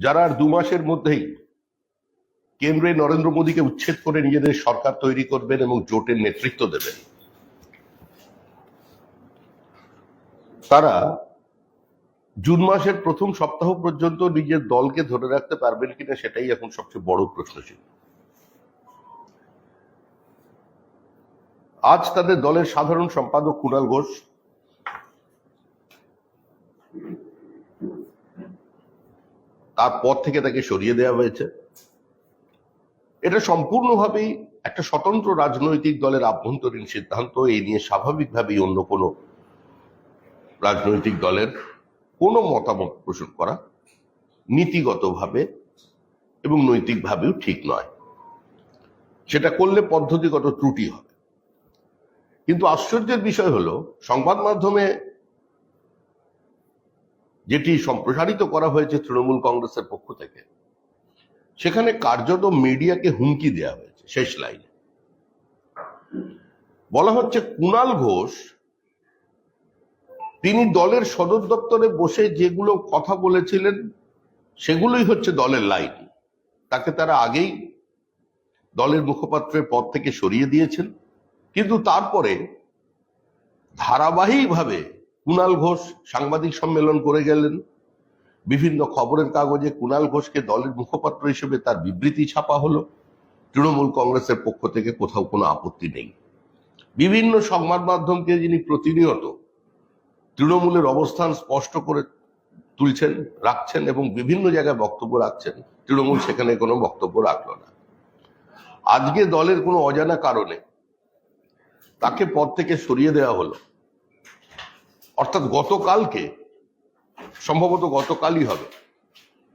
যারা আর দু মাসের মধ্যেই কেন্দ্রে নরেন্দ্র মোদীকে উচ্ছেদ করে নিজেদের সরকার তৈরি করবেন এবং জোটের নেতৃত্ব দেবেন, তারা জুন মাসের প্রথম সপ্তাহ পর্যন্ত নিজের দলকে ধরে রাখতে পারবেন কিনা সেটাই এখন সবচেয়ে বড় প্রশ্ন ছিল আজ তাদের দলের সাধারণ সম্পাদক কুণাল ঘোষ তার পদ থেকে তাকে সরিয়ে দেওয়া হয়েছে। এটা সম্পূর্ণভাবেই একটা স্বতন্ত্র রাজনৈতিক দলের আভ্যন্তরীণ সিদ্ধান্ত, এই নিয়ে স্বাভাবিকভাবেই অন্য কোনো রাজনৈতিক দলের কোনো মতামত পোষণ করা নীতিগতভাবে এবং নৈতিকভাবেও ঠিক নয়। সেটা করলে পদ্ধতিগত ত্রুটি হবে। কিন্তু আশ্চর্যের বিষয় হলো, সংবাদ মাধ্যমে যেটি সম্প্রসারিত করা হয়েছে তৃণমূল কংগ্রেসের পক্ষ থেকে। সেখানে কার্যত মিডিয়াকে হুমকি দেওয়া হয়েছে, শেষ লাইনে। বলা হচ্ছে, কুণাল ঘোষ তিনি দলের সদর দপ্তরে বসে যেগুলো কথা বলেছিলেন, সেগুলোই হচ্ছে দলের লাইন। তাকে তারা আগেই দলের মুখপাত্রের পদ থেকে সরিয়ে দিয়েছেন। কিন্তু তারপরে ধারাবাহিকভাবে কুণাল ঘোষ সাংবাদিক সম্মেলন করে গেলেন। বিভিন্ন খবরের কাগজে কুণাল ঘোষকে দলের মুখপাত্র হিসেবে তার বিবৃতি ছাপা হলো। তৃণমূল কংগ্রেসের পক্ষ থেকে কোথাও কোনো আপত্তি নেই। বিভিন্ন সংবাদ মাধ্যমকে যিনি প্রতিনিয়ত তৃণমূলের অবস্থান স্পষ্ট করে তুলছেন, রাখছেন এবং বিভিন্ন জায়গায় বক্তব্য রাখছেন, তৃণমূল সেখানে কোনো বক্তব্য রাখল না। আজকে দলের কোনো অজানা কারণে তাকে পদ থেকে সরিয়ে দেওয়া হলো। গতকালকে, সম্ভবত গতকালই হবে,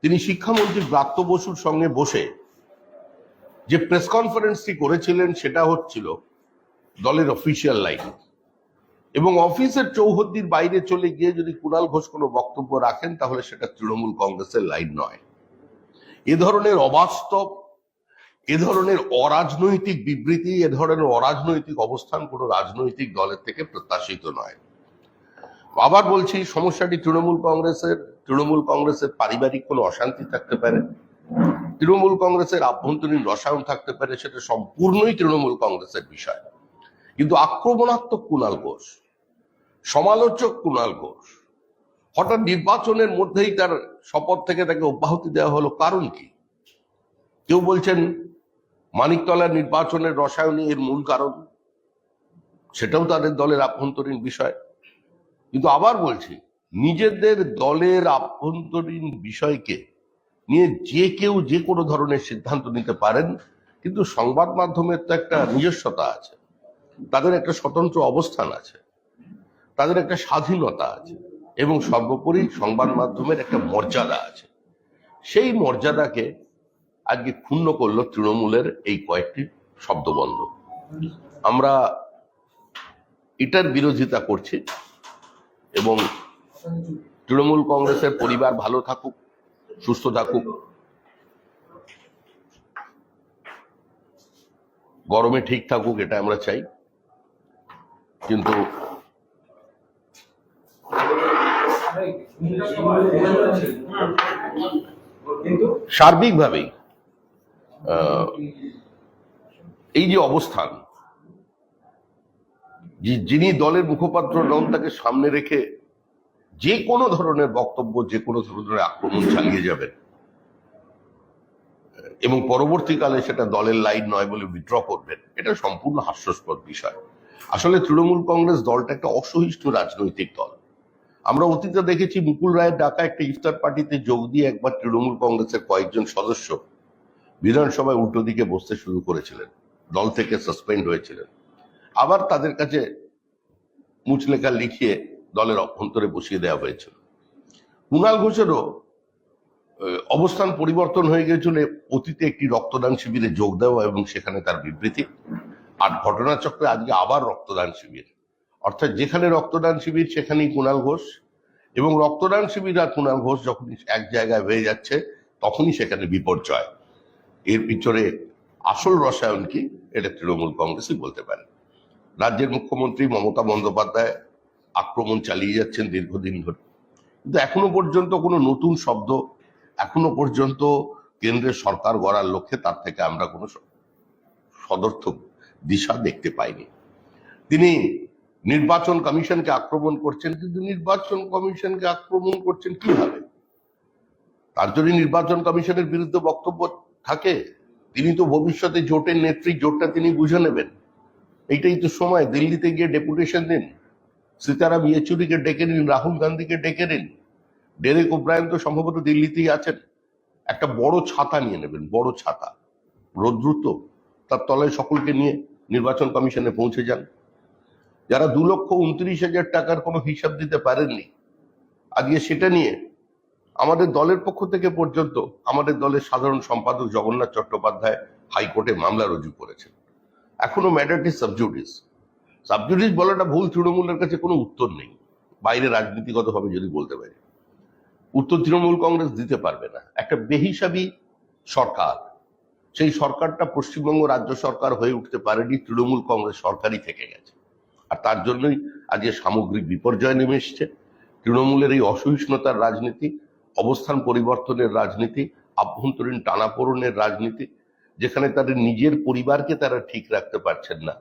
তিনি শিক্ষামন্ত্রী ব্রাত্য বসুর সঙ্গে বসে যে প্রেস কনফারেন্সটি করেছিলেন সেটা হচ্ছিল দলের অফিসিয়াল লাইন। এবং অফিসের চৌহদ্দির বাইরে চলে গিয়ে যদি কুণাল ঘোষ কোনো বক্তব্য রাখেন, তাহলে সেটা তৃণমূল কংগ্রেসের লাইন নয়। এ ধরনের অবাস্তব, এ ধরনের অরাজনৈতিক বিবৃতি, এ ধরনের অরাজনৈতিক অবস্থান কোনো রাজনৈতিক দলের থেকে প্রত্যাশিত নয়। আবার বলছি, সমস্যাটি তৃণমূল কংগ্রেসের তৃণমূল কংগ্রেসের পারিবারিক কোনো অশান্তি থাকতে পারে? তৃণমূল কংগ্রেসের আভ্যন্তরীণ রসায়ন থাকতে পারে, সেটা সম্পূর্ণই তৃণমূল কংগ্রেসের বিষয়। কিন্তু আক্রমণাত্মক কুণাল ঘোষ, সমালোচক কুণাল ঘোষ, হঠাৎ নির্বাচনের মধ্যেই তার শপথ থেকে তাকে অব্যাহতি দেওয়া হলো, কারণ কি? কেউ বলছেন, মানিকতলার নির্বাচনের রসায়নই এর মূল কারণ। সেটাও তাদের দলের আভ্যন্তরীণ বিষয়। কিন্তু আবার বলছি, নিজেদের দলের আভ্যন্তরীণ বিষয়কে নিয়ে যে কেউ যে কোনো ধরনের সিদ্ধান্ত নিতে পারেন, কিন্তু সংবাদ মাধ্যমের তো একটা নিজস্বতা আছে, তাদের একটা স্বতন্ত্র অবস্থান আছে, তাদের একটা স্বাধীনতা আছে, এবং সর্বোপরি সংবাদ মাধ্যমের একটা মর্যাদা আছে। সেই মর্যাদাকে আজকে ক্ষুণ্ণ করল তৃণমূলের এই কয়েকটি শব্দবন্ধ। আমরা এটার বিরোধিতা করছি এবং তৃণমূল কংগ্রেসের পরিবার ভালো থাকুক, সুস্থ থাকুক। গরমে ঠিক থাকুক, এটা আমরা চাই। কিন্তু সার্বিকভাবেই এই যে অবস্থান যিনি দলের মুখপাত্র নন, তাকে সামনে রেখে যে কোনো ধরনের বক্তব্য, যে কোনো ধরনের আক্রমণ চালিয়ে যাবেন। এবং পরবর্তীকালে সেটা দলের লাইন নয় বলে বিড্র করবেন। এটা সম্পূর্ণ হাস্যাস্পদ বিষয়। আসলে তৃণমূল কংগ্রেস দলটা একটা অসহিষ্ণু রাজনৈতিক দল। আমরা অতীতে দেখেছি মুকুল রায়ের ডাকা একটা ইফতার পার্টিতে যোগ দিয়ে একবার তৃণমূল কংগ্রেসের কয়েকজন সদস্য বিধানসভায় উল্টো দিকে বসতে শুরু করেছিলেন। দল থেকে সাসপেন্ড হয়েছিলেন। আবার তাদের কাছে মুচলেখা লিখিয়ে দলের অভ্যন্তরে বসিয়ে দেওয়া হয়েছিল। কুণাল ঘোষেরও অবস্থান পরিবর্তন হয়ে গিয়েছিল, অতীতে একটি রক্তদান শিবিরে যোগ দেওয়া এবং সেখানে তার বিবৃতি। আর ঘটনাচক্রে আজকে আবার রক্তদান শিবির। অর্থাৎ যেখানে রক্তদান শিবির, সেখানেই কুণাল ঘোষ। এবং রক্তদান শিবির আর কুণাল ঘোষ যখন এক জায়গায় হয়ে যাচ্ছে, তখনই সেখানে বিপর্যয়। এর পিছনে আসল রসায়ন কি, এটা তৃণমূল কংগ্রেসই বলতে পারে। রাজ্যের মুখ্যমন্ত্রী মমতা বন্দ্যোপাধ্যায় আক্রমণ চালিয়ে যাচ্ছেন দীর্ঘদিন ধরে। কিন্তু এখনও পর্যন্ত কোনো নতুন শব্দ, এখনও পর্যন্ত কেন্দ্রের সরকার গড়ার লক্ষ্যে তার থেকে আমরা কোনো সদর্থক দিশা দেখতে পাইনি। তিনি নির্বাচন কমিশনকে আক্রমণ করছেন, কিন্তু নির্বাচন কমিশনকে আক্রমণ করছেন কীভাবে? তার যদি নির্বাচন কমিশনের বিরুদ্ধে বক্তব্য থাকে, তিনি তো ভবিষ্যতে জোটের নেত্রী, জোটটা তিনি বুঝে নেবেন। এইটাই তো সময়। দিল্লিতে গিয়ে ডেপুটেশন দিন। সীতারাম ইয়েচুরিকে ডেকে নিন, রাহুল গান্ধীকে ডেকে নিন। ডেরেক ওব্রায়ন তো সম্ভবত দিল্লিতেই আছেন। একটা বড় ছাতা নিয়ে নেবেন, বড় ছাতা। রোদ্রুত তার তলায় সকলকে নিয়ে নির্বাচন কমিশনে পৌঁছে যান। যারা দু লক্ষ উনত্রিশ হাজার টাকার কোনো হিসাব দিতে পারেননি, আজকে সেটা নিয়ে আমাদের দলের পক্ষ থেকে পর্যন্ত আমাদের দলের সাধারণ সম্পাদক জগন্নাথ চট্টোপাধ্যায় হাইকোর্টে মামলা রুজু করেছেন। এখনও ম্যাটারটি সাবজুডিস সাবজুডিস বলাটা ভুল তৃণমূলের কাছে কোনো উত্তর নেই। বাইরে রাজনীতিগতভাবে যদি বলতে পারি। উত্তর তৃণমূল কংগ্রেস দিতে পারবে না। একটা বেহিসাবি সরকার। সেই সরকারটা পশ্চিমবঙ্গ রাজ্য সরকার হয়ে উঠতে পারেনি, তৃণমূল কংগ্রেস সরকারই থেকে গেছে। আর তার জন্যই আজকে সামগ্রিক বিপর্যয় নেমে এসছে। তৃণমূলের এই অসহিষ্ণুতার রাজনীতি, অবস্থান পরিবর্তনের রাজনীতি, আভ্যন্তরীণ টানাপোড়নের রাজনীতি যেখানে তাদের নিজের পরিবারকে তারা ঠিক রাখতে পারছেন না।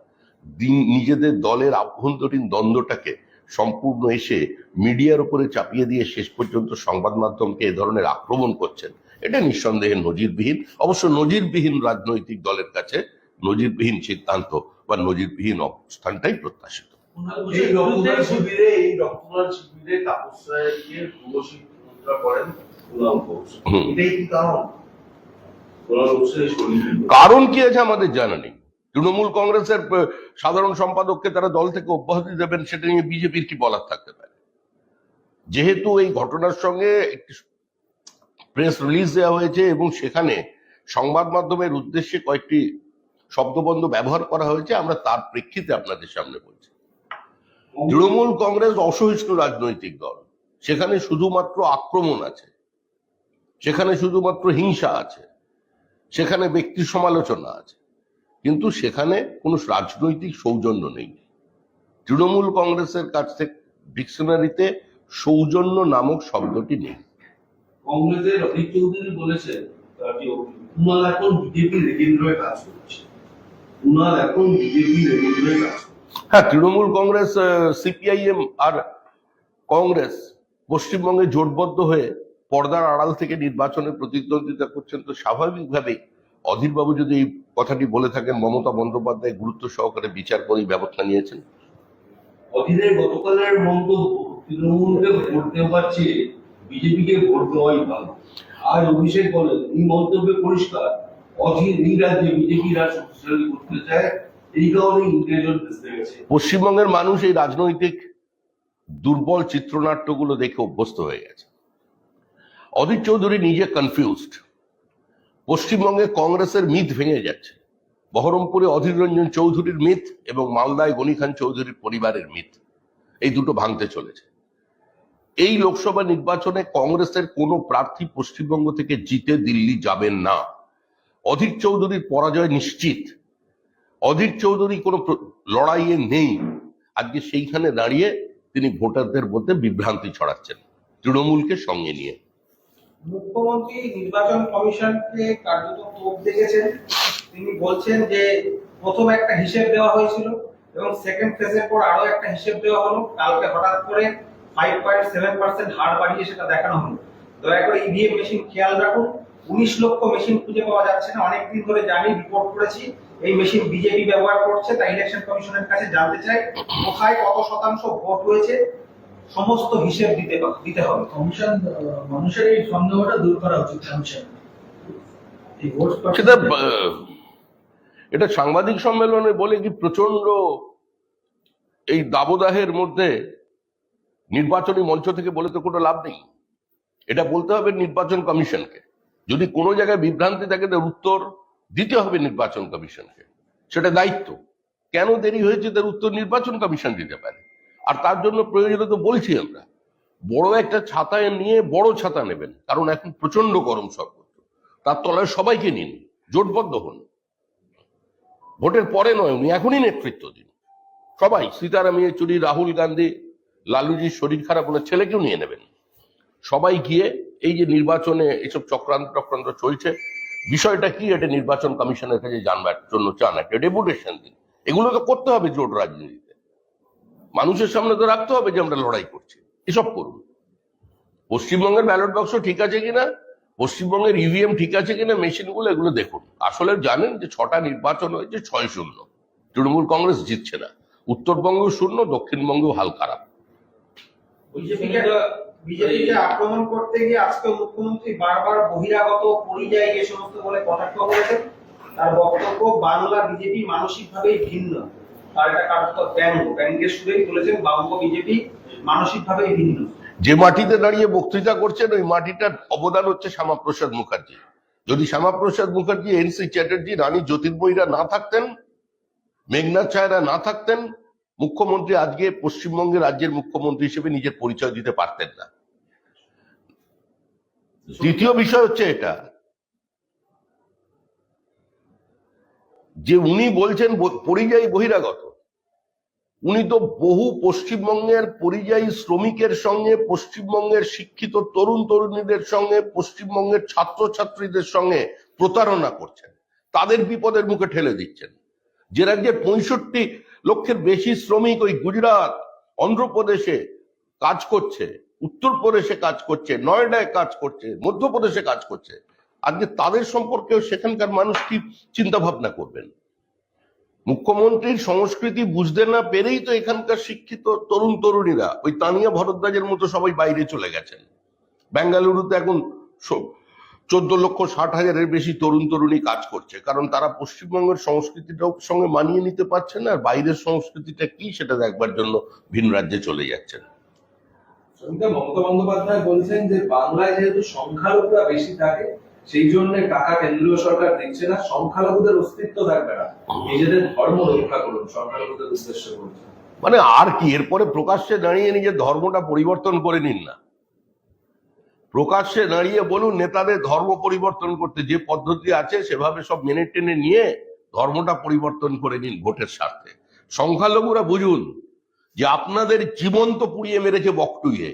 দিন- নিজেদের দলের আভ্যন্তরীণ দ্বন্দ্বটাকে সম্পূর্ণ এসে মিডিয়ার উপরে চাপিয়ে দিয়ে শেষ পর্যন্ত সংবাদ মাধ্যমকে এ ধরনের আক্রমণ করছেন। এটা নিঃসন্দেহে নজিরবিহীন। অবশ্য নজিরবিহীন রাজনৈতিক দলের কাছে নজিরবিহীন সিদ্ধান্ত বা নজিরবিহীন অবস্থানটাই প্রত্যাশিত। এই শিবিরে করেন কুণাল ঘোষ হুম। এটাই কি কারণ কি আছে আমাদের জানা নেই। তৃণমূল কংগ্রেসের সাধারণ সম্পাদককে তারা দল থেকে অব্যাহতি দেবেন, সেটা নিয়ে বিজেপির কি বলার থাকতে পারে? যেহেতু এই ঘটনার সঙ্গে একটি প্রেস রিলিজ দেওয়া হয়েছে এবং সেখানে সংবাদ মাধ্যমের উদ্দেশ্যে কয়েকটি শব্দবন্ধ ব্যবহার করা হয়েছে, আমরা তার প্রেক্ষিতে আপনাদের সামনে বলছি। তৃণমূল কংগ্রেস অসহিষ্ণু রাজনৈতিক দল। সেখানে শুধুমাত্র আক্রমণ আছে। সেখানে শুধুমাত্র হিংসা আছে। সেখানে ব্যক্তি সমালোচনা আছে। কিন্তু সেখানে কোনো রাজনৈতিক সৌজন্য নেই। তৃণমূল কংগ্রেসের কাছ থেকে ডিকশনারিতে সৌজন্য নামক শব্দটি নেই। কংগ্রেসের অধীর চৌধুরী বলেছেন কুণাল এখন বিজেপি রেগেন্দ্র হয়ে কাজ করছে। কুণাল এখন বিজেপি রেগেন্দ্র হয়ে কাজ হ্যাঁ তৃণমূল কংগ্রেস সিপিআইএম আর কংগ্রেস পশ্চিমবঙ্গে জোটবদ্ধ হয়ে পর্দার আড়াল থেকে নির্বাচনে প্রতিদ্বন্দ্বিতা করছেন তো স্বাভাবিকভাবেই। অধীরবাবু যদি এই কথাটি বলে থাকেন মমতা বন্দ্যোপাধ্যায় গুরুত্ব সহকারে বিচার করে ব্যবস্থা নিয়েছেন। অধীরের গতকালের মন্তব্য তৃণমূলকে ভোট দেওয়ার চেয়ে বিজেপিকে ভোট দেওয়াই ভালো। আজ অভিষেক বলেন এই মন্তব্যে পরিষ্কার। অধীর এই রাজ্যে শক্তিশালী করতে চায় এই কারণে পশ্চিমবঙ্গের মানুষ এই রাজনৈতিক দুর্বল চিত্রনাট্যগুলো দেখে অভ্যস্ত হয়ে গেছে। অধীর চৌধুরী নিজে কনফিউজড পশ্চিমবঙ্গে কংগ্রেসের মিথ ভেঙে যাচ্ছে। বহরমপুরে অধীর রঞ্জন চৌধুরীর মিথ এবং মালদায় গনি খান চৌধুরীর পরিবারের মিথ এই দুটো ভাঙতে চলেছে। এই লোকসভা নির্বাচনে কংগ্রেসের কোনো প্রার্থী পশ্চিমবঙ্গ থেকে জিতে দিল্লি যাবেন না। অধীর চৌধুরীর পরাজয় নিশ্চিত। অধীর চৌধুরী কোনো লড়াইয়ে নেই। আজকে সেইখানে দাঁড়িয়ে তিনি ভোটারদের মধ্যে বিভ্রান্তি ছড়াচ্ছেন। তৃণমূলকে সঙ্গে নিয়ে। মুখ্যমন্ত্রী, নির্বাচন কমিশনকে কার্যত তোপ দেখেছেন। তিনি বলছেন যে, প্রথম একটা হিসেব দেওয়া হয়েছিল এবং সেকেন্ড ফেজের পর আরও একটা হিসেব দেওয়া হলো। কালকে হঠাৎ করে ফাইভ পয়েন্ট সেভেন পার্সেন্ট হার বাড়িয়ে সেটা দেখানো হলো। দয়া করে ইভিএম মেশিন খেয়াল রাখুন। উনিশ লক্ষ মেশিন খুঁজে পাওয়া যাচ্ছে না। অনেকদিন ধরে জানি রিপোর্ট করেছি, এই মেশিন বিজেপি ব্যবহার করছে। তাই ইলেকশন কমিশনের কাছে জানতে চাই, কোথায় কত শতাংশ ভোট হয়েছে? সমস্ত হিসেব দিতে দিতে হবে। কমিশন মানুষের এই সন্দেহটা দূর করা উচিত কমিশন সেটা এটা সাংবাদিক সম্মেলনে বলে কি প্রচণ্ড এই দাবদাহের মধ্যে নির্বাচনী মঞ্চ থেকে বলে তো কোনো লাভ নেই। এটা বলতে হবে নির্বাচন কমিশনকে। যদি কোনো জায়গায় বিভ্রান্তি থাকে তার উত্তর দিতে হবে নির্বাচন কমিশনকে। সেটা দায়িত্ব। কেন দেরি হয়েছে তার উত্তর নির্বাচন কমিশন দিতে পারে? আর তার জন্য প্রয়োজনে তো বলছি আমরা। বড় একটা ছাতায় নিয়ে বড় ছাতা নেবেন, কারণ এখন প্রচণ্ড গরম সর্বত্র। তার তলায় সবাইকে নিন, জোটবদ্ধ হন। ভোটের পরে নয়, উনি এখনই নেতৃত্ব দিন। সবাই, সীতারাম ইয়েচুরি, রাহুল গান্ধী লালুজির শরীর খারাপ, ওনার ছেলেকেও নিয়ে নেবেন। সবাই গিয়ে এই যে নির্বাচনে এসব চক্রান্ত চক্রান্ত চলছে, বিষয়টা কি, এটা নির্বাচন কমিশনের কাছে জানবার জন্য চান, একটা ডেপুটেশন দিন। এগুলো তো করতে হবে জোট রাজনীতিতে। মানুষের সামনে তো রাখতে হবে যে আমরা লড়াই করছি। এসব করুন। পশ্চিমবঙ্গের ব্যালট বাক্স ঠিক আছে কিনা? পশ্চিমবঙ্গের ইভিএম ঠিক আছে কিনা? মেশিনগুলো এগুলো দেখুন। আসলে জানেন যে ছটা নির্বাচন হয়েছে ছয় শূন্য। তৃণমূল কংগ্রেস জিতছে না। উত্তরবঙ্গেও শূন্য, দক্ষিণবঙ্গেও হাল খারাপ। বিজেপিকে আক্রমণ করতে গিয়ে আজকে মুখ্যমন্ত্রী বারবার বহিরাগত পরিযায়ী এ সমস্ত বলে কটাক্ষ করেছেন, তার বক্তব্য বাংলা বিজেপি মানসিকভাবেই ভিন্ন। যে মাটিতে দাঁড়িয়ে বক্তৃতা করছেন, ওই মাটিটার অবদান হচ্ছে শ্যামাপ্রসাদ মুখার্জি। যদি শ্যামাপ্রসাদ মুখার্জি এনসি চ্যাটার্জি, রানী জ্যোতির্ময়ীরা না থাকতেন মেঘনাথ ছায়রা না থাকতেন, মুখ্যমন্ত্রী আজকে পশ্চিমবঙ্গের রাজ্যের মুখ্যমন্ত্রী হিসেবে নিজের পরিচয় দিতে পারতেন না। দ্বিতীয় বিষয় হচ্ছে এটা যে উনি বলছেন পরিযায়ী বহিরাগত, উনি তো বহু পশ্চিমবঙ্গের পরিযায়ী শ্রমিকের সঙ্গে, পশ্চিমবঙ্গের শিক্ষিত তরুণ তরুণীদের সঙ্গে, পশ্চিমবঙ্গের ছাত্রছাত্রীদের সঙ্গে প্রতারণা করছেন। তাদের বিপদের মুখে ঠেলে দিচ্ছেন। যে রাজ্যে পঁয়ষট্টি লক্ষের বেশি শ্রমিক ওই গুজরাট, অন্ধ্রপ্রদেশে কাজ করছে, উত্তরপ্রদেশে কাজ করছে, নয়ডায় কাজ করছে, মধ্যপ্রদেশে কাজ করছে আজকে তাদের সম্পর্কেও সেখানকার মানুষ কি চিন্তা ভাবনা করবেন? মুখ্যমন্ত্রীর সংস্কৃতি বুঝতে না পেরেই তো এখানকার শিক্ষিত তরুণ তরুণীরা ওই তানিয়া ভরদ্বাজের মতো সবাই বাইরে চলে গেছেন। বেঙ্গালুরুতে এখন চোদ্দ লক্ষ ষাট হাজারের বেশি তরুণ তরুণী কাজ করছে, কারণ তারা পশ্চিমবঙ্গের সংস্কৃতিটাও সঙ্গে মানিয়ে নিতে পারছে না, আর বাইরের সংস্কৃতিটা কি সেটা দেখবার জন্য ভিন রাজ্যে চলে যাচ্ছেন। মমতা বন্দ্যোপাধ্যায় বলছেন যে বাংলায় যেহেতু সংখ্যালঘুরা বেশি থাকে সেই জন্য টাকা কেন্দ্রীয় সরকার দিচ্ছে না, সংখ্যালঘুদের অস্তিত্ব থাকবে না। নিজেদের ধর্ম রক্ষা করুন, সংখ্যালঘুদের উদ্দেশ্য বলছেন মানে আর কি, এরপরে প্রকাশ্যে দাঁড়িয়ে নিজের ধর্মটা পরিবর্তন করে নিন না। প্রকাশ্যে দাঁড়িয়ে বলুন, নেতাদের ধর্ম পরিবর্তন করতে যে পদ্ধতি আছে, সেভাবে সব মেনে টেনে নিয়ে ধর্মটা পরিবর্তন করে নিন ভোটের স্বার্থে। সংখ্যালঘুরা বুঝুন যে আপনাদের জীবন্ত পুড়িয়ে মেরেছে বকটুইয়ে।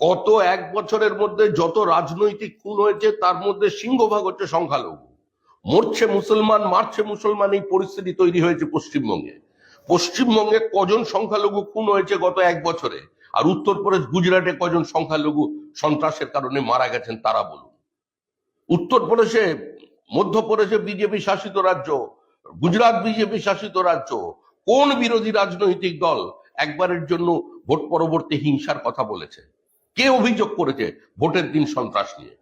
গত এক বছরের মধ্যে যত রাজনৈতিক খুন হয়েছে, তার মধ্যে সিংহভাগ হচ্ছে সংখ্যালঘু। মরছে মুসলমান, মারছে মুসলমান, এই পরিস্থিতি তৈরি হয়েছে পশ্চিমবঙ্গে। পশ্চিমবঙ্গে কজন সংখ্যালঘু খুন হয়েছে গত এক বছরে? আর উত্তরপ্রদেশ, গুজরাটে কজন সংখ্যালঘু সন্ত্রাসের কারণে মারা গেছেন, তারা বলুন। উত্তরপ্রদেশে, মধ্যপ্রদেশে বিজেপি শাসিত রাজ্য, গুজরাট বিজেপি শাসিত রাজ্য, কোন বিরোধী রাজনৈতিক দল একবারের জন্য ভোট পরবর্তী হিংসার কথা বলেছে? কে অভিযোগ করেছে ভোটের দিন সন্ত্রাস নিয়ে?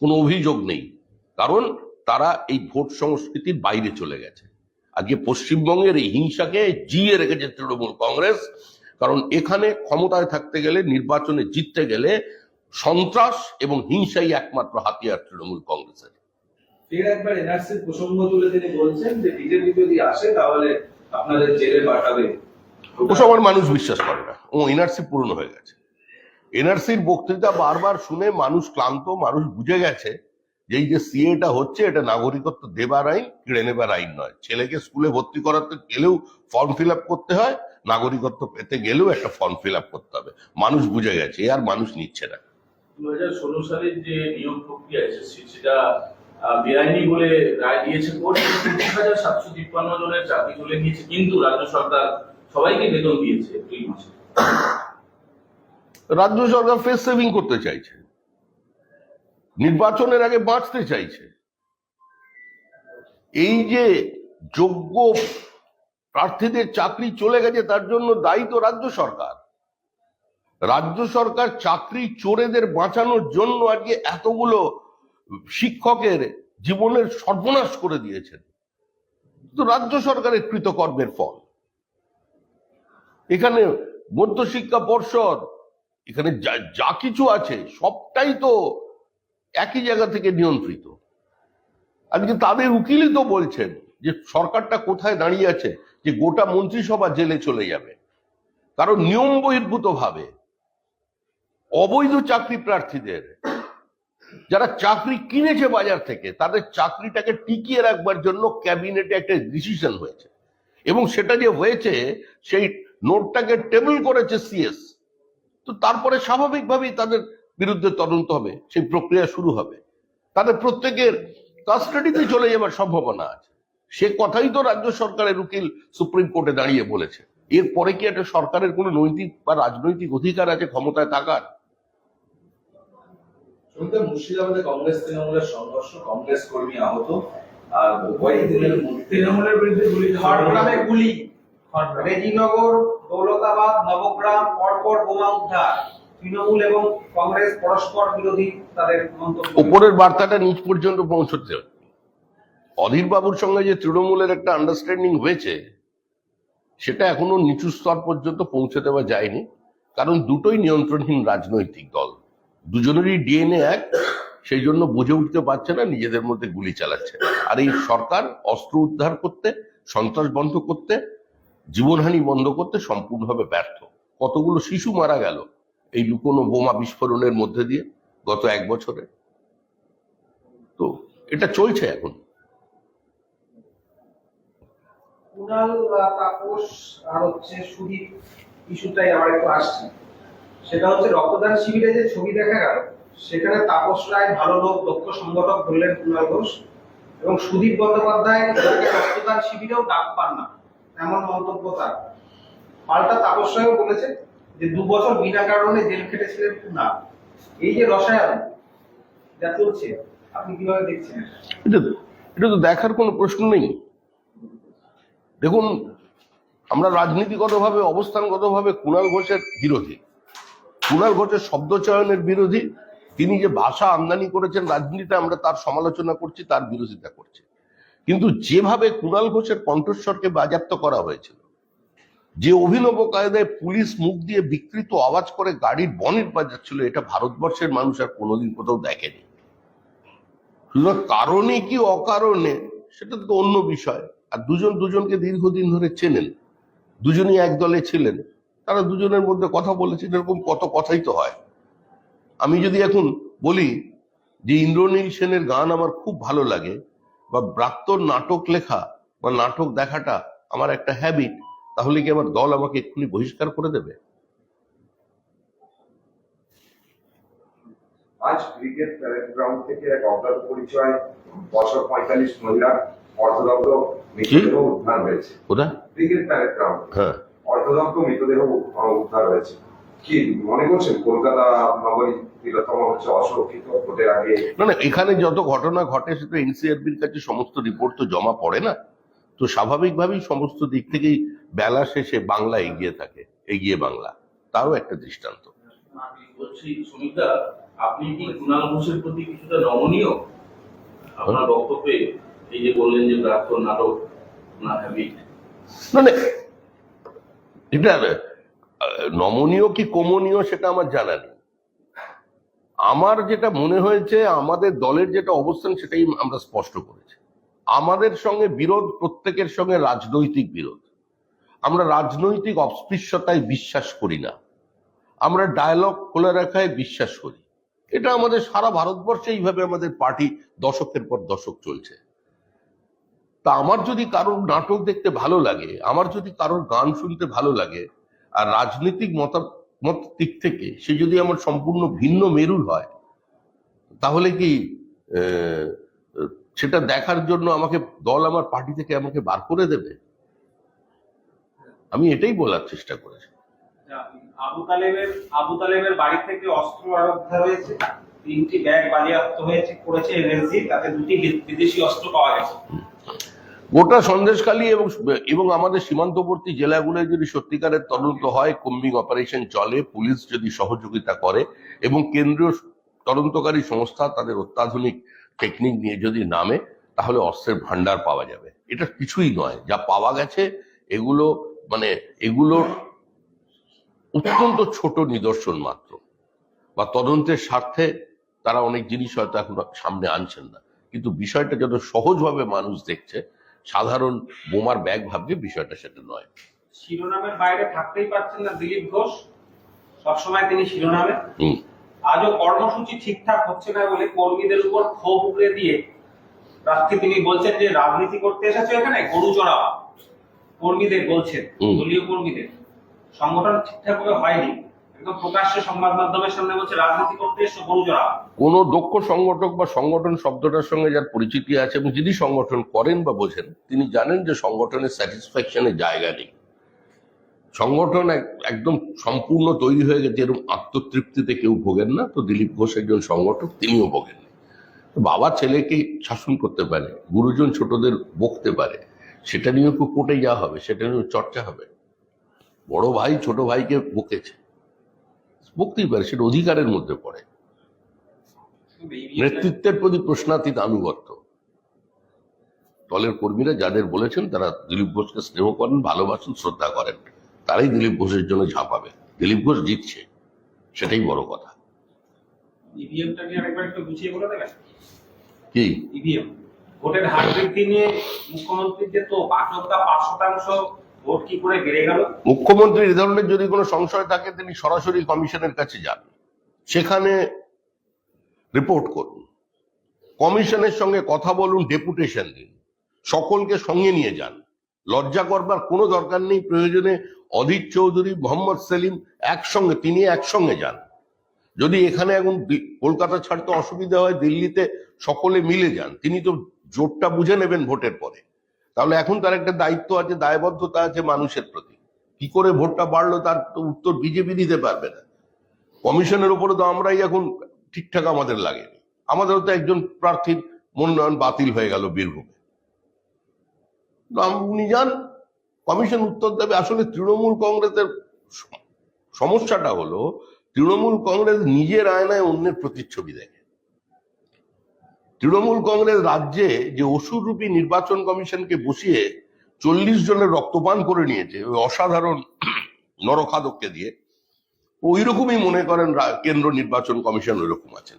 কোনো অভিযোগ নেই। কারণ তারা এই ভোট সংস্কৃতির বাইরে চলে গেছে। আজকে পশ্চিমবঙ্গের এই হিংসাকে জিয়ে রেখেছে তৃণমূল কংগ্রেস। কারণ এখানে ক্ষমতায় থাকতে গেলে নির্বাচনে জিততে গেলে সন্ত্রাস এবং হিংসাই একমাত্র হাতিয়ার তৃণমূল কংগ্রেসের। ফের একবার এনআরসির প্রসঙ্গ তুলে তিনি বলছেন যে বিজেপি যদি আসে তাহলে আপনাদের জেলে পাঠাবে। ওসব আমার মানুষ বিশ্বাস করে না। ও এনআরসি পূর্ণ হয়ে গেছে। এনআরসির বক্তৃতা বারবার শুনে মানুষ ক্লান্ত, মানুষ বুঝে গেছে যে এই যে সিএটা হচ্ছে, এটা নাগরিকত্ব দেবার আইন, কেড়ে নেবার আইন নয়। ছেলেকে স্কুলে ভর্তি করাতে গেলেও ফর্ম ফিল করতে হয়, নাগরিকত্ব পেতে গেলেও একটা ফর্ম ফিল করতে হবে। মানুষ বুঝে গেছে আর মানুষ নিচ্ছে না। দু হাজার ষোলো সালের যে নিয়োগ প্রক্রিয়া এসেছে, সেটা বেআইনি বলে রায় দিয়েছে কোর্ট হাজার সাতশো তিপ্পান্ন জনের চাকরি তুলে নিয়েছে কিন্তু রাজ্য সরকার সবাইকে বেতন দিয়েছে দুই মাসে। রাজ্য সরকার ফেস সেভিং করতে চাইছে। নির্বাচনের আগে বাঁচতে চাইছে। এই যে যোগ্য প্রার্থীদের চাকরি চলে গেছে, তার জন্য দায়ী তো রাজ্য সরকার। রাজ্য সরকার চাকরি চোরেদের বাঁচানোর জন্য আজকে এতগুলো শিক্ষকের জীবনের সর্বনাশ করে দিয়েছেন। তো রাজ্য সরকারের কৃতকর্মের ফল। এখানে মধ্যশিক্ষা পর্ষদ এখানে যা যা কিছু আছে, সবটাই তো একই জায়গা থেকে নিয়ন্ত্রিত। আজকে তাদের উকিলই তো বলছেন যে সরকারটা কোথায় দাঁড়িয়ে আছে, যে গোটা মন্ত্রিসভা জেলে চলে যাবে। কারণ নিয়ম বহির্ভূত ভাবে অবৈধ চাকরি প্রার্থীদের, যারা চাকরি কিনেছে বাজার থেকে, তাদের চাকরিটাকে টিকিয়ে রাখবার জন্য ক্যাবিনেটে একটা ডিসিশন হয়েছে। এবং সেটা যে হয়েছে, সেই নোটটাকে টেবিল করেছে সিএস তো তারপরে স্বাভাবিকভাবেই তাদের বিরুদ্ধে তদন্ত হবে সেই প্রক্রিয়া শুরু হবে। তাদের প্রত্যেকের কাস্টাডিতে চলে যাবার সম্ভাবনা আছে। সে কথাই তো রাজ্য সরকারের উকিল সুপ্রিম কোর্টে দাঁড়িয়ে বলেছে। এরপরে কি একটা সরকারের কোনো নৈতিক বা রাজনৈতিক অধিকার আছে ক্ষমতায় থাকার? শুনতে মুর্শিদাবাদে কংগ্রেস তৃণমূলের সংঘর্ষ কংগ্রেস কর্মী আহত আর তৃণমূলের বিরুদ্ধে গুলি ঝাড়গ্রামে গুলি। রেজিনগর দৌলতাবাদ, নবগ্রাম, পরপর বোমা উদ্ধার। তৃণমূল এবং কংগ্রেস পরস্পর বিরোধী তাদের মন্তব্য। ওপরের বার্তাটা নিচ পর্যন্ত পৌঁছতে অধীর বাবুর সঙ্গে যে তৃণমূলের একটা আন্ডারস্ট্যান্ডিং হয়েছে, সেটা এখনও নিচু স্তর পর্যন্ত পৌঁছে দেওয়া যায়নি। কারণ দুটোই নিয়ন্ত্রণহীন রাজনৈতিক দল। দুজনেরই ডিএনএ এক, সেই জন্য বুঝে উঠতে পারছে না, নিজেদের মধ্যে গুলি চালাচ্ছে। আর এই সরকার অস্ত্র উদ্ধার করতে, সন্ত্রাস বন্ধ করতে জীবনহানি বন্ধ করতে সম্পূর্ণভাবে ব্যর্থ। কতগুলো শিশু মারা গেল এই লুকোনো বোমা বিস্ফোরণের মধ্যে দিয়ে গত এক বছরে? তো এটা চলছে এখন। কুণাল তাপস আর হচ্ছে সুদীপ ইস্যুটাই আমার একটু আসছে। সেটা হচ্ছে রক্তদান শিবিরে যে ছবি দেখা গেল, সেখানে তাপস রায় ভালো লোক, দক্ষ সংগঠক বললেন কুণাল ঘোষ এবং সুদীপ বন্দ্যোপাধ্যায় রক্তদান শিবিরেও ডাক পান না। এমন মন্তব্য তার। পাল্টা তাপস রায়ও বলেছে যে দু বছর বিনা কারণে জেল খেটেছিলেন কুণাল এই যে রসায়ন, যা চলছে, আপনি কীভাবে দেখছেন এটা? এটা তো দেখার কোনো প্রশ্ন নেই। দেখুন, আমরা রাজনীতিগতভাবে, অবস্থানগতভাবে কুণাল ঘোষের বিরোধী। কুণাল ঘোষের শব্দ চয়নের বিরোধী। তিনি যে ভাষা আমদানি করেছেন রাজনীতিতে, আমরা তার সমালোচনা করছি, তার বিরোধিতা করছি। কিন্তু যেভাবে কুণাল ঘোষের কণ্ঠস্বরকে বাজেয়াপ্ত করা হয়েছিল, যে অভিনব কায়দায় পুলিশ মুখ দিয়ে বিকৃত আওয়াজ করে গাড়ির বনেট বাজাচ্ছিল এটা ভারতবর্ষের মানুষ আর কোনোদিন কোথাও দেখেনি। কারণে কি অকারণে, সেটা তো অন্য বিষয়। আর দুজন দুজনকে দীর্ঘদিন ধরে চেনেন, দুজনই এক দলে ছিলেন, তারা দুজনের মধ্যে কথা বলেছেন এরকম কত কথাই তো হয়। আমি যদি এখন বলি যে ইন্দ্রনীল সেনের গান আমার খুব ভালো লাগে বা প্রাক্তন নাটক লেখা বা নাটক দেখাটা আমার একটা হ্যাবিট তাহলে কি আমার দল আমাকে এক্ষুনি বহিষ্কার করে দেবে? আজ ক্রিকেট প্যারেড গ্রাউন্ড থেকে এক অজ্ঞাত পরিচয় বছর পঁয়তাল্লিশ মহিলার অর্ধদগ্ধ মৃতদেহ উদ্ধার হয়েছে। ক্রিকেট প্যারেড গ্রাউন্ড হ্যাঁ। অর্ধদগ্ধ মৃতদেহ উদ্ধার হয়েছে। কি মনে করছেন? কলকাতা নগরী তিলোত্তম হচ্ছে অসুরক্ষিত ভোটের আগে না না এখানে যত ঘটনা ঘটে সেটা এনসিআরবির কাছে সমস্ত রিপোর্ট তো জমা পড়ে না। তো স্বাভাবিকভাবেই সমস্ত দিক থেকেই বেলা শেষে বাংলা এগিয়ে থাকে এগিয়ে বাংলা। তারও একটা দৃষ্টান্ত। আমি বলছি সুমিতা আপনি কি কুণাল ঘোষের প্রতি কিছুটা নমনীয়? আপনার বক্তব্যে এই যে বললেন যে প্রাক্তন নাটক না হ্যাবিট মানে এটা আহ, নমনীয় কি কমনীয় সেটা আমার জানা নেই। আমার যেটা মনে হয়েছে, আমাদের দলের যেটা অবস্থান সেটাই আমরা স্পষ্ট করেছি। আমাদের সঙ্গে বিরোধ, প্রত্যেকের সঙ্গে রাজনৈতিক বিরোধ। আমরা রাজনৈতিক অস্পৃশ্যতায় বিশ্বাস করি না। আমরা ডায়ালগ খোলা রাখায় বিশ্বাস করি। এটা আমাদের সারা ভারতবর্ষে এইভাবে আমাদের পার্টি দশকের পর দশক চলছে। তা আমার যদি কারোর নাটক দেখতে ভালো লাগে, আমার যদি কারোর গান শুনতে ভালো লাগে আর রাজনৈতিক মতামত দিক থেকে সে যদি আমার সম্পূর্ণ ভিন্ন মেরুর হয়, তাহলে কি সেটা দেখার জন্য আমাকে দল আমার পার্টি থেকে আমাকে বার করে দেবে? আমি এটাই বলার চেষ্টা করেছি। আবু তালেবের আবু তালেবের বাড়ি থেকে অস্ত্র আর হয়েছে, তিনটি ব্যাগ বাজেয়াপ্ত হয়েছে, করেছে এনএসজি তাতে দুটি বিদেশি অস্ত্র পাওয়া গেছে। গোটা সন্দেশখালী এবং এবং আমাদের সীমান্তবর্তী জেলাগুলোয় যদি সত্যিকারের তদন্ত হয়, কম্বিং অপারেশন চলে, পুলিশ যদি সহযোগিতা করে, এবং কেন্দ্রীয় তদন্তকারী সংস্থা তাদের অত্যাধুনিক টেকনিক নিয়ে যদি নামে, তাহলে অস্ত্রের ভান্ডার পাওয়া যাবে। এটা কিছুই নয়। যা পাওয়া গেছে, এগুলো মানে এগুলোর অত্যন্ত ছোট নিদর্শন মাত্র। বা তদন্তের স্বার্থে তারা অনেক জিনিস হয়তো এখন সামনে আনছেন না। কিন্তু বিষয়টা যত সহজভাবে মানুষ দেখছে সাধারণ বোমার ব্যাগ ভাববে বিষয়টা সেটা নয়। শিরোনামের বাইরে থাকতেই পারছেন না দিলীপ ঘোষ। সবসময় তিনি শিরোনামে। আজও কর্মসূচি ঠিকঠাক হচ্ছে না বলে কর্মীদের উপর ক্ষোভ উগড়ে দিয়ে প্রার্থী তিনি বলছেন যে রাজনীতি করতে এসেছে এখানে গরু চড়াওয়া কর্মীদের বলছেন দলীয় কর্মীদের। সংগঠন ঠিকঠাক ভাবে হয়নি। কোন দক্ষ সংগঠক বা সংগঠন শব্দটার সঙ্গে যার পরিচিতি আছে এবং যিনি সংগঠন করেন বা বোঝেন, তিনি জানেন যে সংগঠনের স্যাটিসফ্যাকশনের জায়গা নেই। সংগঠন একদম সম্পূর্ণ তৈরি হয়ে গেছে, এরকম আত্মতৃপ্তিতে কেউ ভোগেন না। তো দিলীপ ঘোষ একজন সংগঠক, তিনিও ভোগেন। বাবা ছেলেকে শাসন করতে পারে, গুরুজন ছোটদের বকতে পারে, সেটা নিয়েও খুব যাওয়া হবে, সেটা নিয়েও চর্চা হবে। বড় ভাই ছোট ভাইকে বকেছে। বকতেই পারে সেটা অধিকারের মধ্যে পড়ে। নেতৃত্বের প্রতি প্রশ্নাতীত আনুগত্য। দলের কর্মীরা যাদের বলেছেন তারা দিলীপ ঘোষকে স্নেহ করেন ভালোবাসেন শ্রদ্ধা করেন। তারাই দিলীপ ঘোষের জন্য ঝাঁপাবে দিলীপ ঘোষ জিতছে সেটাই বড় কথা। কি? ইভিএম। ভোটের হার বৃদ্ধি নিয়ে মুখ্যমন্ত্রীর যে তো পাঁচ শতাংশ মুখ্যমন্ত্রী এ ধরনের যদি কোনো সংশয় থাকে, তিনি সরাসরি কমিশনের কাছে যান। সেখানে রিপোর্ট করুন। কমিশনের সঙ্গে কথা বলুন, ডেপুটেশন দিন। সকলকে সঙ্গে নিয়ে যান। লজ্জা করবার কোনো দরকার নেই। প্রয়োজনে অধীর চৌধুরী, মোহাম্মদ সেলিম একসঙ্গে, তিনি একসঙ্গে যান। যদি এখানে এখন কলকাতা ছাড়তে অসুবিধা হয়, দিল্লিতে সকলে মিলে যান, তিনি তো জোটটা বুঝে নেবেন ভোটের পরে। তাহলে এখন তার একটা দায়িত্ব আছে, দায়বদ্ধতা আছে মানুষের প্রতি। কি করে ভোটটা বাড়লো তার উত্তর বিজেপি দিতে পারবে না। কমিশনের উপরে তো আমরাই এখন ঠিকঠাক আমাদের লাগেনি। আমাদেরও তো একজন প্রার্থীর মনোনয়ন বাতিল হয়ে গেল বীরভূমে। উনি যান, কমিশন উত্তর দেবে। আসলে তৃণমূল কংগ্রেসের সমস্যাটা হলো, তৃণমূল কংগ্রেস নিজের আয়নায় অন্যের প্রতিচ্ছবি দেখে। তৃণমূল কংগ্রেস রাজ্যে যে অসুররূপী নির্বাচন কমিশনকে বসিয়ে চল্লিশ জনের রক্তপান করে নিয়েছে, ওই অসাধারণ নরখাদককে দিয়ে ওই রকমই মনে করেন কেন্দ্র নির্বাচন কমিশন ওই রকম আছেন।